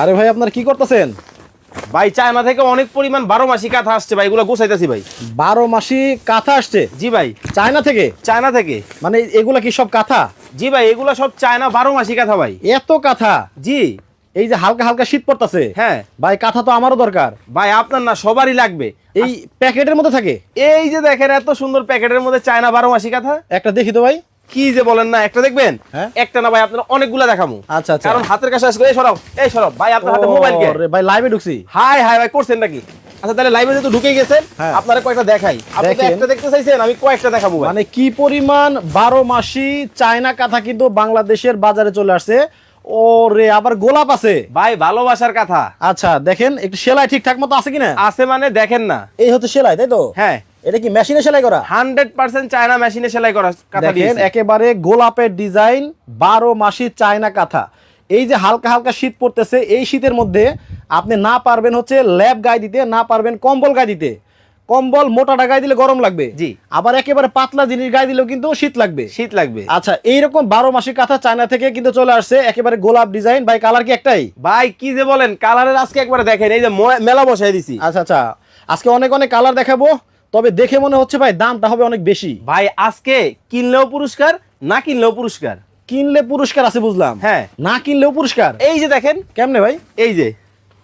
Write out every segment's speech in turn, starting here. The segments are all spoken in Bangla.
আরে ভাই আপনার কি করতেছেন? ভাই চায়না থেকে অনেক পরিমাণ বারো মাসি কাঁথা আসছে ভাই এগুলো গোছাইতেছি ভাই। বারো মাসি কাঁথা আসছে? জি ভাই। চায়না থেকে? চায়না থেকে। মানে এগুলা কি সব কাঁথা? জি ভাই এগুলো সব চায়না বারো মাসি কাঁথা ভাই। এত কাঁথা? জি। এই যে হালকা হালকা শীত পড়তেছে? হ্যাঁ। ভাই কাঁথা তো আমারও দরকার। ভাই আপনার না সবারই লাগবে। এই প্যাকেটের মধ্যে থাকে? এই যে দেখেন এত সুন্দর প্যাকেটের মধ্যে চায়না বারো মাসি কাঁথা। একটা দেখি তো ভাই। কি যে বলেন না একটা দেখবেন? হ্যাঁ। একটা না ভাই আপনার অনেকগুলা দেখামু। আচ্ছা আচ্ছা। কারণ হাতের কাছে আসলে এই সরব এই সরব ভাই আপনার হাতে মোবাইল কে? ওরে ভাই লাইভে ঢুকছি। হাই হাই ভাই করছেন নাকি? আচ্ছা তাহলে লাইভে যেহেতু ঢুকে গেছেন হ্যাঁ। আপনারা কয়েকটা দেখাই। আপনি তো একটা দেখতে চাইছেন আমি কয়েকটা দেখাবো মানে কি পরিমাণ বারো মাসি চায়না কাঁথা কিন্তু বাংলাদেশের বাজারে চলে আসছে। ও রে আবার গোলাপ আছে। ভাই ভালোবাসার কথা। আচ্ছা দেখেন একটু সেলাই ঠিকঠাক মতো আছে কিনা? আছে মানে দেখেন না। এই হচ্ছে সেলাই তাই তো? হ্যাঁ। এটা কি মেশিনে সেলাই করা? হান্ড্রেড পার্সেন্ট চায়না মেশিনে সেলাই করা কথা দেখেন একেবারে গোলাপের ডিজাইন বারো মাসি চায়না কাঁথা। এই যে হালকা হালকা শীত পড়তেছে এই শীতের মধ্যে আপনি না পারবেন হচ্ছে ল্যাব গায়ে দিতে না পারবেন কম্বল গায়ে দিতে। কম্বল মোটাটা গায়ে দিলে গরম লাগবে। জি। আবার একেবারে পাতলা জিনিস গায়ে দিলেও কিন্তু শীত লাগবে। শীত লাগবে। আচ্ছা এইরকম বারো মাসি কাঁথা চায়না থেকে কিন্তু চলে আসছে একেবারে গোলাপ ডিজাইন। ভাই কালার কি একটাই? ভাই কি যে বলেন কালারের আজকে একবার দেখেন এই যে মেলা বসাই দিছি। আচ্ছা আচ্ছা। আজকে অনেক অনেক কালার দেখাবো। তবে দেখে মনে হচ্ছে ভাই দামটা হবে অনেক বেশি। ভাই আজকে কিনলেও পুরস্কার না কিনলেও পুরস্কার? কিনলে পুরস্কার আছে বুঝলাম। হ্যাঁ। না কিনলেও পুরস্কার? এই যে দেখেন। কেমনে ভাই? এই যে।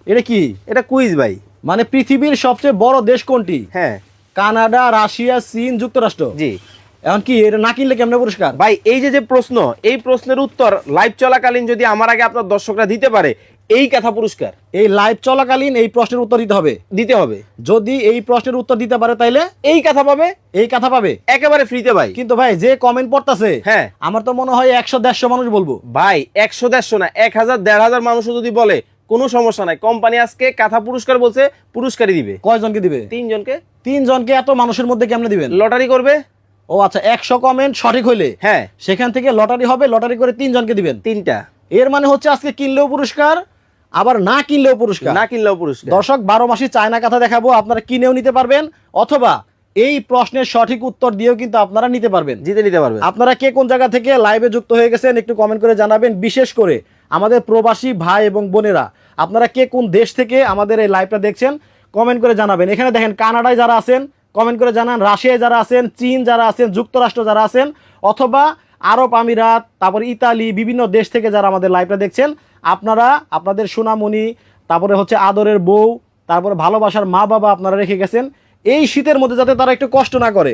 এটা কি? এটা কুইজ ভাই। মানে পৃথিবীর সবচেয়ে বড় দেশ কোনটি? হ্যাঁ। কানাডা রাশিয়া চীন যুক্তরাষ্ট্র। জি। এখন কি এটা না কিনলে কেমনে পুরস্কার? ভাই এই যে যে প্রশ্ন এই প্রশ্নের উত্তর লাইভ চলাকালীন যদি আমার আগে আপনার দর্শকরা দিতে পারে এই কথা পুরস্কার। এই লাইভ চলাকালীন এই প্রশ্নের উত্তর দিতে হবে। দিতে হবে। যদি এই প্রশ্নের উত্তর দিতে পারে তাইলে? এই কথা পাবে। এই কথা পাবে? একেবারে ফ্রিতে ভাই। কিন্তু ভাই যে কমেন্ট পড়তাছে হ্যাঁ। আমার তো মনে হয় একশো দেড়শো মানুষ বলব। ভাই একশো দেড়শো না এক হাজার দেড় হাজার মানুষও যদি বলে কোনো সমস্যা নাই। কোম্পানি আজকে কাথা পুরস্কার বলছে পুরস্কারই দিবে। কয়জনকে দিবে? তিনজনকে। তিনজনকে এত মানুষের মধ্যে কেমনে দিবেন? লটারি করবে। ও আচ্ছা একশো কমেন্ট সঠিক হইলে। হ্যাঁ। সেখান থেকে লটারি হবে লটারি করে তিনজনকে দিবেন। তিনটা। এর মানে হচ্ছে আজকে কিনলেও পুরস্কার আবার না কিনলেও পুরস্কার। না কিনলেও পুরস্কার। দর্শক বারো মাসি চায়না কথা দেখাবো আপনারা কিনেও নিতে পারবেন অথবা এই প্রশ্নের সঠিক উত্তর দিয়েও কিন্তু আপনারা নিতে পারবেন। জিতে নিতে পারবেন। আপনারা কে কোন জায়গা থেকে লাইভে যুক্ত হয়ে গেছেন একটু কমেন্ট করে জানাবেন। বিশেষ করে আমাদের প্রবাসী ভাই এবং বোনেরা আপনারা কে কোন দেশ থেকে আমাদের এই লাইভটা দেখছেন কমেন্ট করে জানাবেন। এখানে দেখেন কানাডায় যারা আছেন কমেন্ট করে জানান। রাশিয়ায় যারা আছেন চীন যারা আছেন যুক্তরাষ্ট্র যারা আছেন অথবা আরব আমিরাত তারপর ইতালি বিভিন্ন দেশ থেকে যারা আমাদের লাইভটা দেখছেন আপনারা আপনাদের সোনামণি তারপরে হচ্ছে আদরের বউ তারপরে ভালোবাসার মা বাবা আপনারা রেখে গেছেন। এই শীতের মধ্যে যাতে তারা একটু কষ্ট না করে।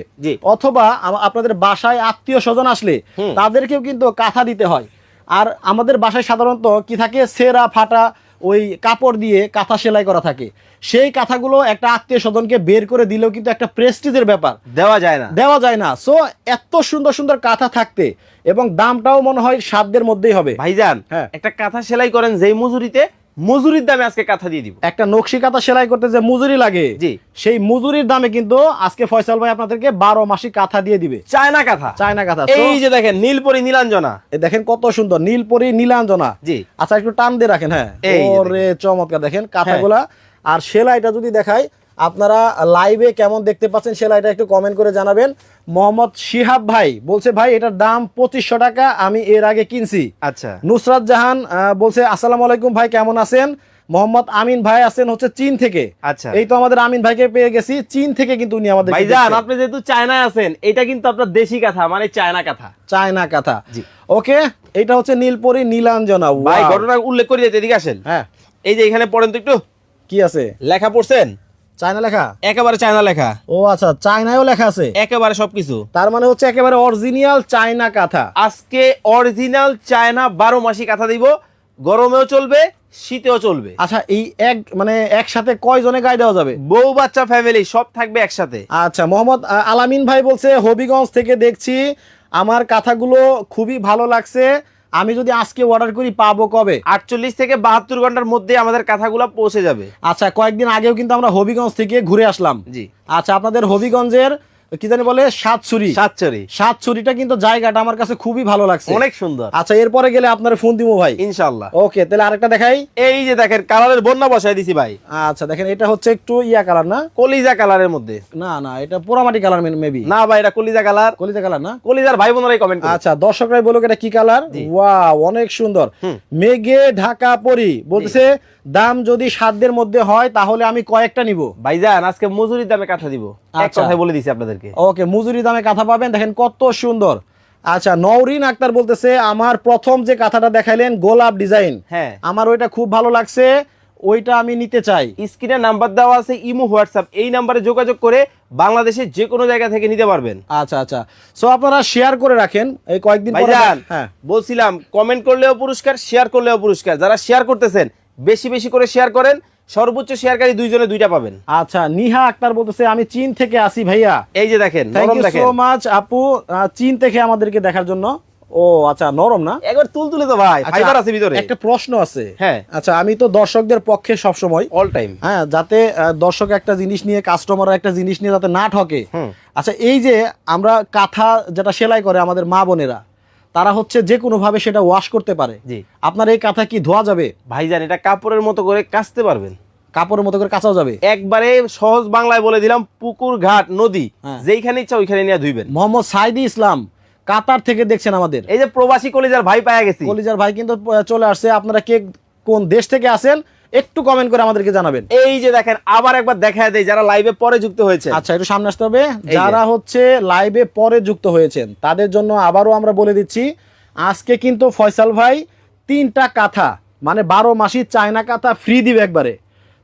অথবা আপনাদের বাসায় আত্মীয় স্বজন আসলে তাদেরকেও কিন্তু কাঁথা দিতে হয়। আর আমাদের বাসায় সাধারণত কি থাকে? সেরা ফাটা ওই কাপড় দিয়ে কাঁথা সেলাই করা থাকে। সেই কাঁথাগুলো একটা আত্মীয় স্বজনকে বের করে দিলেও কিন্তু একটা প্রেস্টিজের ব্যাপার। দেওয়া যায় না। দেওয়া যায় না। সো এত সুন্দর সুন্দর কাঁথা থাকতে এবং দামটাও মনে হয় সাধ্যের মধ্যেই হবে। ভাইজান হ্যাঁ। একটা কাঁথা সেলাই করেন যেই মজুরিতে মজুরির দামে আজকে কাঁথা দিয়ে দিব। একটা নকশি কাঁথা সেলাই করতে যে মজুরি লাগে জি। সেই মজুরির দামে কিন্তু আজকে ফয়সাল ভাই আপনাদেরকে বারো মাসি কাঁথা দিয়ে দিবে। চায়না কাঁথা। চায়না কাঁথা। এই যে দেখেন নীলপরি নীলাঞ্জনা। দেখেন কত সুন্দর নীলপরি নীলাঞ্জনা। জি। আচ্ছা একটু টান দিয়ে রাখেন হ্যাঁ। ওরে চমৎকার দেখেন কাঁথাগুলা। আর সেলাইটা যদি দেখাই আপনারা লাইভে কেমন দেখতে পাচ্ছেন সেলাইটা একটু কমেন্ট করে জানাবেন। মোহাম্মদ শিহাব ভাই বলছে ভাই এটার দাম পঁচিশশো টাকা আমি এর আগে কিনছি। আচ্ছা। নুসরাত জাহান বলছে আসসালামু আলাইকুম ভাই কেমন আছেন? মোহাম্মদ আমিন ভাই আছেন হচ্ছে চীন থেকে। আচ্ছা। এই তো আমাদের আমিন ভাইকে পেয়ে গেছি। চীন থেকে কিন্তু উনি আমাদের ভাই ভাইজান আপনি যেহেতু চায়নায় আছেন এটা কিন্তু আপনার দেশি কাঁথা মানে চায়না কথা। চায়না কথা। জি। ওকে এটা হচ্ছে নীলপরি নীলাঞ্জনা। ভাই! ঘটনা উল্লেখ করে যেতে এদিকে আসেন। হ্যাঁ। এই যে এখানে পড়েন তো একটু। কি আছে? লেখা পড়ছেন? চায়না লেখা? একেবারে চায়না লেখা। ও আচ্ছা চায়নায়ও লেখা আছে? একেবারে সবকিছু। তার মানে হচ্ছে একেবারে অরিজিনাল চায়না কাঁথা। আজকে অরিজিনাল চায়না বারো মাসি কাঁথা দিব গরমেও চলবে শীতেও চলবে। আচ্ছা এই এক মানে একসাথে কয়জনে গায়ে দেওয়া যাবে? বউ বাচ্চা ফ্যামিলি সব থাকবে একসাথে। আচ্ছা মোহাম্মদ আলামিন ভাই বলছে হবিগঞ্জ থেকে দেখছি আমার কাঁথাগুলো খুবই ভালো লাগছে। আমি যদি আজকে অর্ডার করি পাবো কবে? আটচল্লিশ থেকে বাহাত্তর ঘণ্টার মধ্যে আমাদের কাঁথাগুলো পৌঁছে যাবে। আচ্ছা কয়েকদিন আগেও কিন্তু আমরা হবিগঞ্জ থেকে ঘুরে আসলাম। জি। আচ্ছা আপনাদের হবিগঞ্জের কি জানি বলে? সাতছুরি। সাতচরি সাত ছুরিটা কিন্তু জায়গাটা আমার কাছে খুবই ভালো লাগছে। অনেক সুন্দর। আচ্ছা এরপরে গেলে আপনার ফোন দিবো ভাই। ইনশাল্লাহ ওকে তাহলে আরেকটা দেখাই। এই যে দেখেন কালারের বন্যা বসাই দিছি ভাই। আচ্ছা দেখেন এটা হচ্ছে একটু ইয়া কালার না? কলিজা কালারের মধ্যে। না না এটা পোড়ামাটি কালার মেবি না ভাই এটা কলিজা কালার। কলিজা কালার না? কলিজার ভাই বোনেরাই কমেন্ট আচ্ছা দর্শকরাই বলুক এটা কি কালার? ওয়া অনেক সুন্দর। মেঘে ঢাকা পরি। বলতেছে দাম যদি সাধ্যের মধ্যে হয় তাহলে আমি কয়েকটা নিব। ভাইজান আজকে মজুরি দামে কাঠা দিব। এক আচ্ছা। কথায় বলে দিছি আপনাদেরকে। ওকে মজুরি দামে কাঁথা পাবেন। দেখেন কত সুন্দর। আচ্ছা নওরিন আক্তার বলতেছে আমার প্রথম যে কাঁথাটা দেখাইলেন গোলাপ ডিজাইন। হ্যাঁ। আমার ওইটা খুব ভালো লাগছে। ওইটা আমি নিতে চাই। স্ক্রিনে নাম্বার দেওয়া আছে ইমো হোয়াটসঅ্যাপ। এই নাম্বারে যোগাযোগ করে বাংলাদেশের যে কোনো জায়গা থেকে নিতে পারবেন। আচ্ছা আচ্ছা। সো আপনারা শেয়ার করে রাখেন। এই কয়েকদিন পরে হ্যাঁ। বলছিলাম কমেন্ট করলেও পুরস্কার শেয়ার করলেও পুরস্কার। যারা শেয়ার করতেছেন বেশি বেশি করে শেয়ার করেন সর্বোচ্চ শেয়ারকারী দুইজনে দুইটা পাবেন। আচ্ছা নিহা আক্তার বলতেছে আমি চীন থেকে আসি ভাইয়া। এই যে দেখেন থ্যাংক ইউ সো মাচ আপু। চীন থেকে আমাদেরকে দেখার জন্য। ও আচ্ছা নরম না? একবার তুল তুলে তো ভাই আচ্ছা, ফাইবার আছে ভিতরে। একটা প্রশ্ন আছে। হ্যাঁ। আচ্ছা আমি তো দর্শকদের পক্ষে সব সময় অল টাইম হ্যাঁ যাতে দর্শক একটা জিনিস নিয়ে কাস্টমার একটা জিনিস নিয়ে যাতে না ঠকে। আচ্ছা এই যে আমরা কাঁথা যেটা সেলাই করে আমাদের মা বোনেরা তারা হচ্ছে যে কোনো ভাবে সেটা ওয়াশ করতে পারে। জি। আপনার এই কাঁথা কি ধোয়া যাবে? ভাইজান এটা কাপড়ের মতো করে কাচতে পারবেন। কাপড়ের মতো করে কাঁচাও যাবে। একবারে সহজ বাংলায় বলে দিলাম পুকুর ঘাট নদী হ্যাঁ। যেইখানে ইচ্ছা ওইখানে নিয়ে ধুইবেন। মোহাম্মদ সাইদি ইসলাম কাতার থেকে দেখছেন আমাদের। এই যে প্রবাসী কলিজার ভাই পায়া গেছি। কলিজার ভাই কিন্তু চলে আসছে। আপনারা কে কোন দেশ থেকে আসেন? একটু কমেন্ট করে আমাদেরকে জানাবেন। এই যে দেখেন আবার একবার দেখা দেয় যারা লাইভে পরে যুক্ত হয়েছে। আচ্ছা একটু সামনে আসতে হবে। যারা হচ্ছে লাইভে পরে যুক্ত হয়েছেন তাদের জন্য আবারও আমরা বলে দিচ্ছি আজকে কিন্তু ফয়সাল ভাই তিনটা কাঁথা মানে বারো মাসি চায়না কাঁথা ফ্রি দিবে একবারে।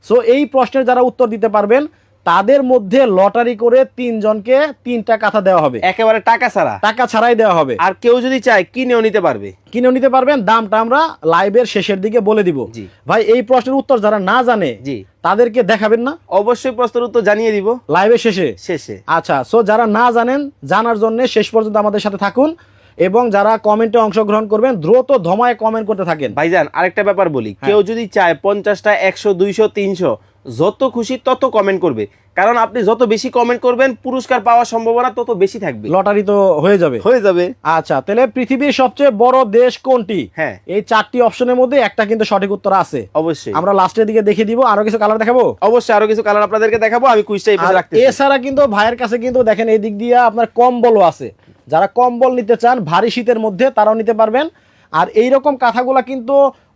সো এই প্রশ্নের যারা উত্তর দিতে পারবেন তাদের মধ্যে লটারি করে তিনজনকে তিনটা কাঁথা দেওয়া হবে। একেবারে টাকা ছাড়া। টাকা ছাড়াই দেওয়া হবে। আর কেউ যদি চায় কিনেও নিতে পারবে। কিনেও নিতে পারবেন দামটা আমরা লাইভের শেষের দিকে বলে দিব। ভাই এই প্রশ্নের উত্তর যারা না জানে জি। তাদেরকে দেখাবেন না? অবশ্যই প্রশ্নের উত্তর জানিয়ে দিব। লাইভের শেষে? শেষে। আচ্ছা সো যারা না জানেন জানার জন্য শেষ পর্যন্ত আমাদের সাথে থাকুন। এবং যারা কমেন্টে অংশগ্রহণ করবেন দ্রুত ধমায় কমেন্ট করতে থাকেন। ভাইজান আরেকটা ব্যাপার বলি। হ্যাঁ। কেউ যদি চায় পঞ্চাশটা একশো দুইশো তিনশো যত খুশি তত কমেন্ট করবে। কারণ আপনি যত বেশি কমেন্ট করবেন পুরস্কার পাওয়ার সম্ভাবনা তত বেশি থাকবে। লটারি তো হয়ে যাবে। হয়ে যাবে। আচ্ছা তাহলে পৃথিবীর সবচেয়ে বড় দেশ কোনটি? হ্যাঁ। এই চারটি অপশনের মধ্যে একটা কিন্তু সঠিক উত্তর আছে। অবশ্যই। আমরা লাস্টের দিকে দেখিয়ে দিব আরও কিছু কালার দেখাবো? অবশ্যই আরও কিছু কালার আপনাদেরকে দেখাবো আমি কুইজটা এই আর রাখতেছি। এছাড়া কিন্তু ভাইয়ের কাছে কিন্তু দেখেন এই দিক দিয়ে আপনার কম্বলও আছে। যারা কম্বল নিতে চান, ভারী শীতের মধ্যে তারাও নিতে পারবেন। আর এই রকম কাঁথাগুলা কিন্তু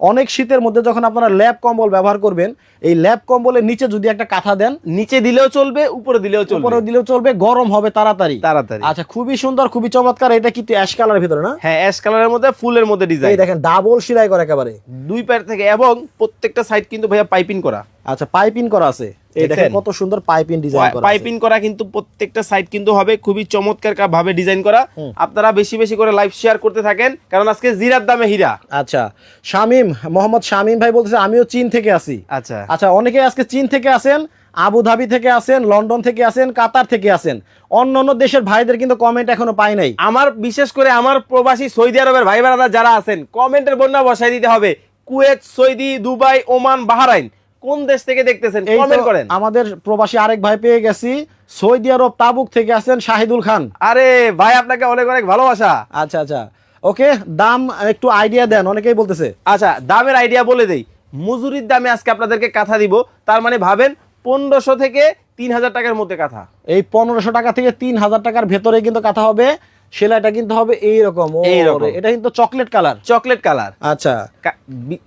অনেক শীতের মধ্যে যখন আপনারা ল্যাব কম্বল ব্যবহার করবেন এই ল্যাব কম্বলের নিচে যদি একটা কাঁথা দেন নিচে দিলেও চলবে উপরে দিলেও চলবে। উপরে দিলেও চলবে গরম হবে তাড়াতাড়ি। তাড়াতাড়ি। আচ্ছা খুবই সুন্দর খুবই চমৎকার এটা কিন্তু অ্যাশ কালারের ভিতরে না? হ্যাঁ অ্যাশ কালারের মধ্যে ফুলের মধ্যে এই ডিজাইন দেখেন ডাবল সেলাই করে একেবারে। দুই প্যার থেকে এবং প্রত্যেকটা সাইড কিন্তু ভাইয়া পাইপিং করা। আচ্ছা পাইপিং করা আছে। এই দেখেন। কত সুন্দর পাইপিং ডিজাইন করা পাইপিং করা কিন্তু প্রত্যেকটা সাইড কিন্তু হবে খুবই চমৎকার ভাবে ডিজাইন করা। আপনারা বেশি বেশি করে লাইভ শেয়ার করতে থাকেন কারণ আজকে জিরার দামে হীরা। আচ্ছা শামিম মোহাম্মদ শামিম ভাই বলতেছে আমিও চীন থেকে আসি। আচ্ছা। আচ্ছা অনেকে আজকে চীন থেকে আসেন আবুধাবি থেকে আসেন লন্ডন থেকে আসেন কাতার থেকে আসেন। অন্য অন্য দেশের ভাইদের কিন্তু কমেন্ট এখনও পাই নাই। আমার বিশেষ করে আমার প্রবাসী সৌদি আরবের ভাই বোনেরা যারা আছেন কমেন্টের বন্যা বসাই দিতে হবে। Kuwait Saudi Dubai Oman Bahrain কোন দেশ থেকে দেখতেছেন? কমেন্ট করেন। আমাদের প্রবাসী আরেক ভাই পেয়ে গেছি সৌদি আরব তাবুক থেকে আসেন শাহিদুল খান। আরে ভাই আপনাকে অনেক অনেক ভালোবাসা। আচ্ছা আচ্ছা। ওকে দাম একটু আইডিয়া দেন অনেকেই বলতেছে। আচ্ছা দামের আইডিয়া বলে দেই। মজুরির দামে আজকে আপনাদেরকে কাঁথা দিব। তার মানে ভাবেন পনেরোশো থেকে তিন হাজার টাকার মধ্যে কাঁথা। এই পনেরোশো টাকা থেকে তিন হাজার টাকার ভেতরে কিন্তু কাঁথা হবে। সেলাইটা কিন্তু হবে এইরকম। এইরকম। ওরে, এটা কিন্তু চকলেট কালার। Chocolate colour. আচ্ছা।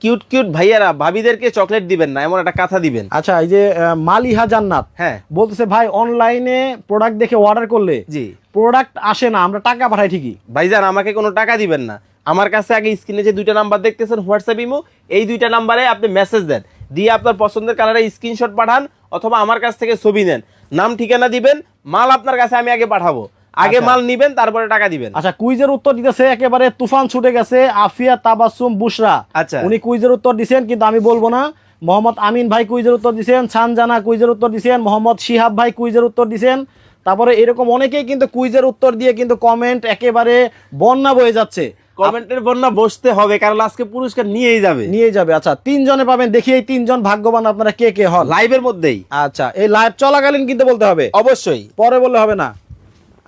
কিউট কিউট ভাইয়ারা ভাবিদেরকে চকলেট দিবেন না এমন একটা কাঁথা দিবেন। আচ্ছা এই যে মালিহা জান্নাত হ্যাঁ। বলতেছে ভাই অনলাইনে প্রোডাক্ট দেখে অর্ডার করলে জি। প্রোডাক্ট আসে না আমরা টাকা পাঠাই ঠিকই। ভাইজান আমাকে কোনো টাকা দিবেন না। আমার কাছে আগে স্ক্রিনে যে দুইটা নাম্বার দেখতেছেন হোয়াটসঅ্যাপ ইমো এই দুইটা নাম্বারে আপনি মেসেজ দেন। দিয়ে আপনার পছন্দের কালারে স্ক্রিনশট পাঠান অথবা আমার কাছ থেকে ছবি নেন। নাম ঠিকানা দিবেন মাল আপনার কাছে আমি আগে পাঠাবো। আগে আচ্ছা। মাল নিবেন তারপরে টাকা দিবেন। আচ্ছা কুইজের উত্তর দিতেছে একেবারে তুফান ছুটে গেছে আফিয়া তাবাসুম বুশরা। আচ্ছা। উনি কুইজের উত্তর দিছেন কিন্তু আমি বলব না। মোহাম্মদ আমিন ভাই কুইজের উত্তর দিছেন ছানজানা কুইজের উত্তর দিছেন মোহাম্মদ শিহাব ভাই কুইজের উত্তর দিছেন। তারপরে এরকম অনেকেই কিন্তু কুইজের উত্তর দিয়ে কিন্তু কমেন্ট একেবারে বন্যা বয়ে যাচ্ছে। কমেন্টের বন্যা বসতে হবে কারণ আজকে পুরস্কার নিয়েই যাবে। নিয়ে যাবে আচ্ছা তিনজনে পাবেন দেখি এই তিনজন ভাগ্যবান আপনারা কে কে হন। লাইভের মধ্যেই। আচ্ছা এই লাইভ চলাকালীন কিন্তু বলতে হবে। অবশ্যই। পরে বললে হবে না।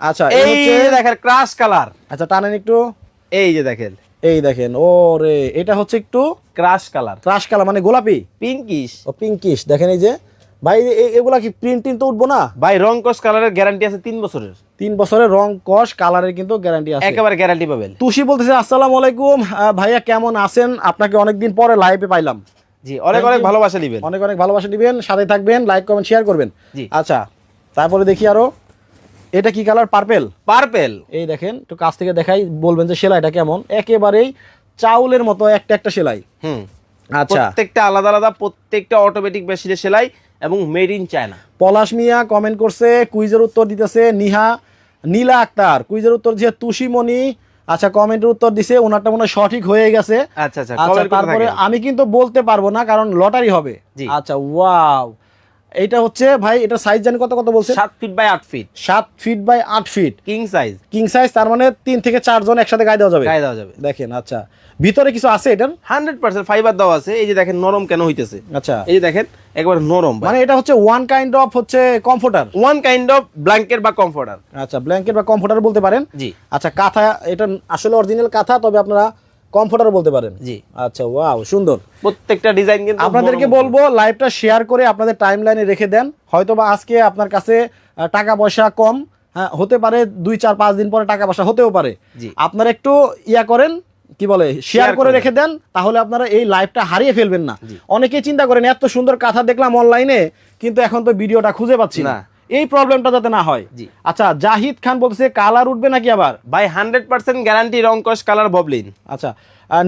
আচ্ছা এই দেখেন ক্রাশ কালার আচ্ছা টানেন একটু। এই যে দেখেন। এই দেখেন ও রে এটা হচ্ছে একটু ক্রাশ কালার ক্রাশ কালার মানে গোলাপি। পিঙ্কিশ ও পিঙ্কিশ দেখেন এই যে ভাই এগুলা কি প্রিন্ট টিন তো উঠবো না? ভাই রং কস কালারের গ্যারান্টি আছে তিন বছরের। তিন বছরের রং কস কালারের কিন্তু গ্যারান্টি আছে। একেবারে গ্যারান্টি পাবেন। তুষি বলতেছে আসসালামু আলাইকুম। ভাইয়া কেমন আছেন? আপনাকে অনেকদিন পরে লাইভে পাইলাম। জি অনেক অনেক ভালোবাসা দিবেন। অনেক অনেক ভালোবাসা দিবেন সাথে থাকবেন লাইক কমেন্ট শেয়ার করবেন। জি। আচ্ছা তারপরে দেখি আরও। এটা কি কালার? পার্পেল? পার্পেল। এই দেখেন একটু কাছ থেকে দেখাই বলবেন যে সেলাইটা কেমন। একেবারেই চাউলের মতো একটা একটা সেলাই। হুম। আচ্ছা। প্রত্যেকটা আলাদা আলাদা প্রত্যেকটা অটোমেটিক মেশিনের সেলাই এবং made in China Palash Mia comment করছে কুইজের উত্তর দিতেছে নিহা নীলা আক্তার। কুইজের উত্তর যে তুষিমণি। আচ্ছা কমেন্টের উত্তর দিছে ওনারটা মনে সঠিক হয়ে গেছে। আচ্ছা আচ্ছা আচ্ছা তারপরে আমি কিন্তু বলতে পারব না কারণ লটারি হবে। আচ্ছা ওয়াও এইটা হচ্ছে ভাই এটা সাইজ জানি কত কত বলছে সাত ফিট বাই আট ফিট সাত ফিট বাই আট feet king size king size তার মানে তিন থেকে চারজন একসাথে গায়ে দেওয়া যাবে। গায়ে দেওয়া যাবে। দেখেন আচ্ছা। ভিতরে কিছু আছে এটার? হান্ড্রেড পার্সেন্ট ফাইবার দেওয়া আছে। এই যে দেখেন নরম কেন হইতেছে? আচ্ছা। এই যে দেখেন একবার নরম মানে এটা হচ্ছে ওয়ান কাইন্ড অফ হচ্ছে comforter one kind of blanket বা কমফোর্টার আচ্ছা ব্ল্যাঙ্কেট বা কমফোর্টার বলতে পারেন? জি। আচ্ছা কাঁথা এটা আসলে অরিজিনাল কাঁথা তবে আপনারা কমফোর্টার বলতে পারেন। জি। আচ্ছা ওয়াও সুন্দর। প্রত্যেকটা ডিজাইন কিন্তু আপনাদেরকে বলব লাইভটা শেয়ার করে আপনাদের টাইম লাইনে রেখে দেন। হয়তোবা আজকে আপনার কাছে টাকা পয়সা কম হ্যাঁ হতে পারে দুই চার পাঁচ দিন পরে টাকা পয়সা হতেও পারে। আপনারা একটু ইয়া করেন কি বলে শেয়ার করে রেখে দেন তাহলে আপনারা এই লাইভটা হারিয়ে ফেলবেন না। অনেকেই চিন্তা করেন এত সুন্দর কথা দেখলাম অনলাইনে কিন্তু এখন তো ভিডিওটা খুঁজে পাচ্ছি না। এই প্রবলেমটা যাতে না হয়। জি। আচ্ছা জাহিদ খান বলতেছে কালার উঠবে নাকি আবার? ভাই হান্ড্রেড পার্সেন্ট গ্যারান্টি রং কস কালার ববলিন আচ্ছা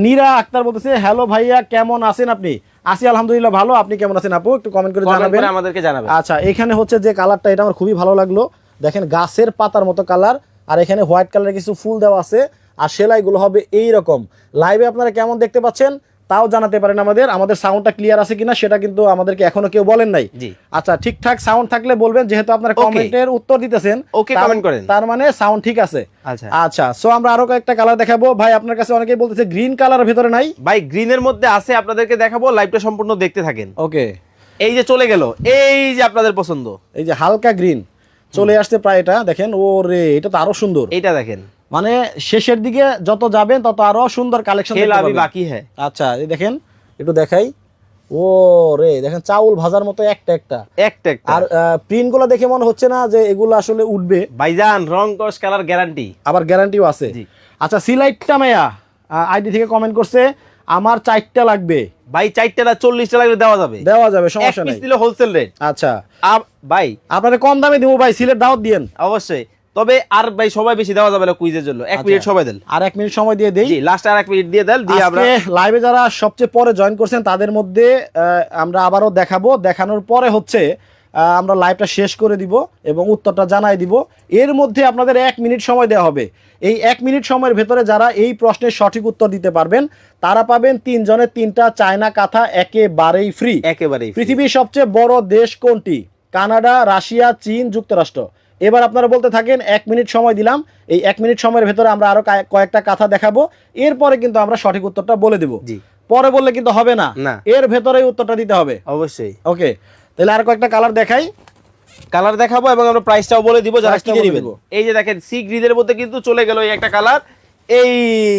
নীরা আক্তার বলতেছে হ্যালো ভাইয়া কেমন আছেন আপনি? আছি আলহামদুলিল্লাহ ভালো আপনি কেমন আছেন আপু? একটু কমেন্ট করে জানাবেন। আমাদেরকে জানাবেন। আচ্ছা এখানে হচ্ছে যে কালারটা এটা আমার খুবই ভালো লাগল। দেখেন গাছের পাতার মতো কালার আর এখানে হোয়াইট কালারের কিছু ফুল দেওয়া আছে আর সেলাইগুলো হবে এই রকম লাইভে আপনারা কেমন দেখতে পাচ্ছেন? তাও জানাতে পারেন আমাদের। আমাদের সাউন্ডটা ক্লিয়ার আছে কিনা সেটা কিন্তু আমাদেরকে এখনও কেউ বলেন নাই। আচ্ছা ঠিকঠাক সাউন্ড থাকলে বলবেন যেহেতু আপনারা কমেন্টের উত্তর দিতেছেন তার- comment করেন। তার মানে সাউন্ড ঠিক আছে। আচ্ছা। আচ্ছা সো আমরা আরও কয়েকটা কালার দেখাবো। ভাই আপনার কাছে অনেকেই বলতেছে গ্রিন কালার ভেতরে নাই। ভাই গ্রিনের মধ্যে আছে আপনাদেরকে দেখাবো লাইভটা সম্পূর্ণ দেখতে থাকেন। ওকে এই যে চলে গেল এই যে আপনাদের পছন্দ। এই যে হালকা গ্রিন চলে আসছে প্রায় এটা দেখেন ও রে এটা তো আরও সুন্দর। এটা দেখেন। মানে শেষের দিকে যত যাবেন তত আরও সুন্দর কালেকশন বাকি হ্যাঁ। আচ্ছা এই দেখেন একটু দেখাই। ও রে দেখেন চাউল ভাজার মতো একটা একটা। একটা একটা। আর প্রিন্টগুলো দেখে মনে হচ্ছে না যে এগুলো আসলে উঠবে। ভাইজান রং কস কালার গ্যারান্টি আবার গ্যারান্টিও আছে। আচ্ছা সিলাইটটা মেয়া আইডি থেকে কমেন্ট করছে আমার চারটা লাগবে। ভাই চারটা চল্লিশটা লাগলে দেওয়া যাবে। দেওয়া যাবে সমস্যা নাই। দিলে হোলসেল রেট আচ্ছা। ভাই। আপনাদের কম দামে দিব ভাই সিলেট দাওয়াত দিয়েন। অবশ্যই। তবে আর ভাই সবাই বেশি দেওয়া যাবে না কুইজের জন্য। এক আচ্ছা। মিনিট সবাই দেন। আর এক মিনিট সময় দিয়ে দেই। লাস্ট আর এক মিনিট দিয়ে দেন দিয়ে আমরা লাইভে যারা সবচেয়ে পরে জয়েন করছেন তাদের মধ্যে আমরা আবারও দেখাবো। দেখানোর পরে হচ্ছে আমরা লাইভটা শেষ করে দিব এবং উত্তরটা জানাই দিব। এর মধ্যে আপনাদের এক মিনিট সময় দেওয়া হবে। এই এক মিনিট সময়ের ভেতরে যারা এই প্রশ্নের সঠিক উত্তর দিতে পারবেন তারা পাবেন তিনজনের তিনটা চায়না কাঁথা একেবারেই ফ্রি একেবারেই পৃথিবীর সবচেয়ে বড় দেশ কোনটি? কানাডা রাশিয়া চীন যুক্তরাষ্ট্র। এবার আপনারা বলতে থাকেন এক মিনিট সময় দিলাম। এই এক মিনিট সময়ের ভেতরে আমরা আরও কয়েকটা কথা দেখাবো। এরপরে কিন্তু আমরা সঠিক উত্তরটা বলে দেব। পরে বললে কিন্তু হবে না। এর ভেতরেই উত্তরটা দিতে হবে। অবশ্যই। ওকে। তাহলে আর কয়েকটা কালার দেখাই। কালার দেখাবো এবং আমরা প্রাইসটাও বলে দিব যারা কিনে নেবেন। এই যে দেখেন সি গ্রিদের মধ্যে কিন্তু চলে গেল এই একটা কালার এই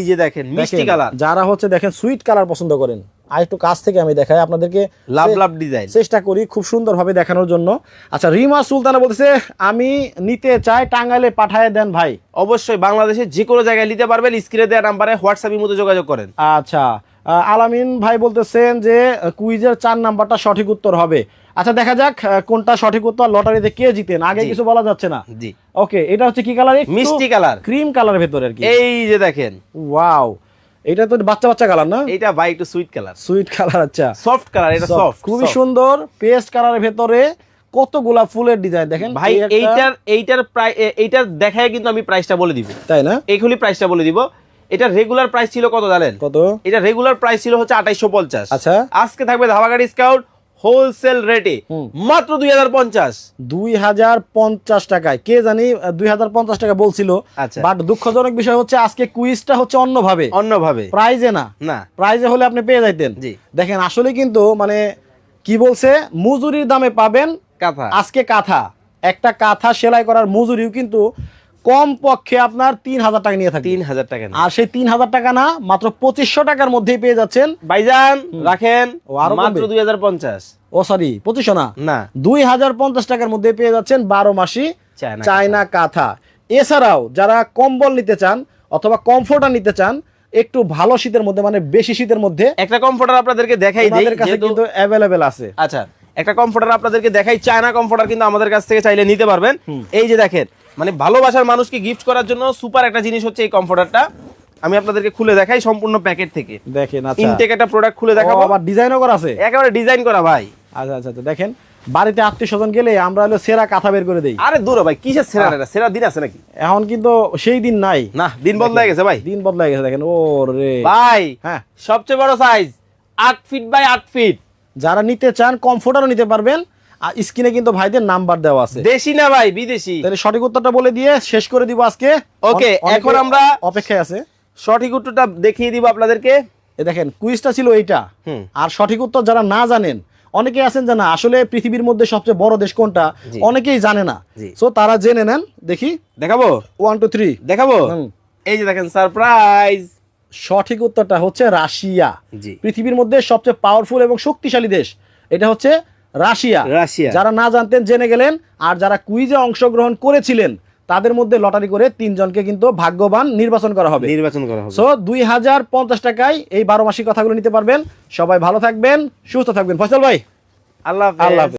যে দেখেন মিষ্টি কালার যারা হচ্ছে দেখেন সুইট কালার পছন্দ করেন। আর একটু কাছ থেকে আমি দেখাই আপনাদেরকে লাভ লাভ ডিজাইন চেষ্টা করি খুব সুন্দরভাবে দেখানোর জন্য। আচ্ছা রিমা সুলতানা বলতেছে আমি নিতে চাই টাঙ্গাইলে পাঠায় দেন ভাই। অবশ্যই বাংলাদেশে যে কোনো জায়গায় নিতে পারবেন স্ক্রিনে দেওয়া নাম্বারে হোয়াটসঅ্যাপের মধ্যে যোগাযোগ করেন। আচ্ছা আলামিন ভাই বলতেছেন যে কুইজের চার নাম্বারটা সঠিক উত্তর হবে। আচ্ছা দেখা যাক কোনটা সঠিক উত্তর লটারিতে কে জিতেন? আগে কিছু বলা যাচ্ছে না। জি। ওকে এটা হচ্ছে কি কালার মিষ্টি কালার ক্রিম কালার ভেতরে আর কি। এই যে দেখেন। ওয়াও এটা তো বাচ্চা বাচ্চা কালার না? এটা ভাই একটু সুইট কালার সুইট কালার আচ্ছা। সফট কালার এটা সফট খুবই সুন্দর। পেস্ট কালারের ভেতরে কতগুলা ফুলের ডিজাইন দেখেন ভাই এইটার এইটার প্রায় এইটার দেখায় কিন্তু আমি প্রাইসটা বলে দিব। তাই না? এইগুলি প্রাইসটা বলে দিব। এটা রেগুলার প্রাইস ছিল কত জানেন? কত? এটা রেগুলার প্রাইস ছিল হচ্ছে আঠাইশো পঞ্চাশ। আচ্ছা। আজকে থাকবে ধাবাগা ডিসকাউন্ট হোলসেল রেটে। মাত্র দুই হাজার পঞ্চাশ। দুই হাজার পঞ্চাশ টাকায়। কে জানি দুই হাজার পঞ্চাশ টাকা বলছিল। আচ্ছা। বাট দুঃখজনক বিষয় হচ্ছে আজকে কুইজটা হচ্ছে অন্যভাবে। অন্যভাবে। প্রাইজে না। না। প্রাইজে হলে আপনি পেয়ে যাইতেন। জি। দেখেন আসলে কিন্তু মানে কি বলছে? মজুরির দামে পাবেন কাঁথা। আজকে কাঁথা। একটা কাঁথা সেলাই করার মজুরিও কিন্তু কম পক্ষে আপনার তিন হাজার টাকা নিয়ে থাকে তিন হাজার টাকা আর সেই তিন হাজার টাকা না মাত্র পঁচিশশো টাকার মধ্যেই পেয়ে যাচ্ছেন। ভাইজান রাখেন? মাত্র দুই হাজার পঞ্চাশ। ও সরি পঁচিশশো না? না। দুই হাজার পঞ্চাশ টাকার মধ্যে পেয়ে যাচ্ছেন বারো মাসি চায়না চায়না কাঁথা। এছাড়াও যারা কম্বল নিতে চান অথবা কমফোর্টার নিতে চান একটু ভালো শীতের মধ্যে মানে বেশি শীতের মধ্যে একটা কমফোর্টার আপনাদেরকে দেখাই দিই কাছে কিন্তু অ্যাভেলেবেল আছে। আচ্ছা একটা কমফোর্টার আপনাদেরকে দেখাই চায়না কমফোর্টার কিন্তু আমাদের কাছ থেকে চাইলে নিতে পারবেন। এই যে দেখেন মানে ভালোবাসার মানুষকে গিফট করার জন্য সুপার একটা জিনিস হচ্ছে এই কমফোর্টারটা আমি আপনাদেরকে খুলে দেখাই সম্পূর্ণ প্যাকেট থেকে। দেখেন আচ্ছা। ইনটেক একটা প্রোডাক্ট খুলে দেখাবো। আবার ডিজাইনও করা আছে? একেবারে ডিজাইন করা ভাই। আচ্ছা আচ্ছা দেখেন বাড়িতে আত্মীয় স্বজন গেলে আমরা হলো সেরা কাঁথা বের করে দেই। আরে দূর ভাই কিসের সেরা এটা? সেরা দিন আছে নাকি? এখন কিন্তু সেই দিন নাই। না দিন বদলে গেছে ভাই। দিন বদলাই গেছে দেখেন ও রে। ভাই হ্যাঁ। সবচেয়ে বড় সাইজ আট ফিট বাই আট ফিট যারা নিতে চান কমফোর্টারও নিতে পারবেন। আর স্ক্রিনে কিন্তু ভাইদের নাম্বার দেওয়া আছে। দেশি না ভাই বিদেশি। তাহলে সঠিক উত্তরটা বলে দিয়ে শেষ করে দিব আজকে। অনেকে এখন আমরা- অপেক্ষায় আছে। সঠিক উত্তরটা দেখিয়ে দিব আপনাদেরকে। এ দেখেন কুইজটা ছিল এইটা। আর সঠিক উত্তর যারা না জানেন অনেকে আছেন যে না আসলে পৃথিবীর মধ্যে সবচেয়ে বড় দেশ কোনটা? অনেকেই জানে না। সো তারা জেনে নেন দেখি। দেখাবো? ওয়ান টু থ্রি দেখাবো। এই যে দেখেন সারপ্রাইজ সঠিক উত্তরটা হচ্ছে রাশিয়া। পৃথিবীর মধ্যে সবচেয়ে পাওয়ারফুল এবং শক্তিশালী দেশ। এটা হচ্ছে রাশিয়া। রাশিয়া। যারা না জানতেন জেনে গেলেন আর যারা কুইজে অংশগ্রহণ করেছিলেন তাদের মধ্যে লটারি করে তিনজনকে কিন্তু ভাগ্যবান নির্বাচন করা হবে। নির্বাচন করা হবে। সো দুই হাজার পঞ্চাশ টাকায় এই বারো মাসিক কথাগুলো নিতে পারবেন। সবাই ভালো থাকবেন সুস্থ থাকবেন। ফসল ভাই আল্লাহ আল্লাহ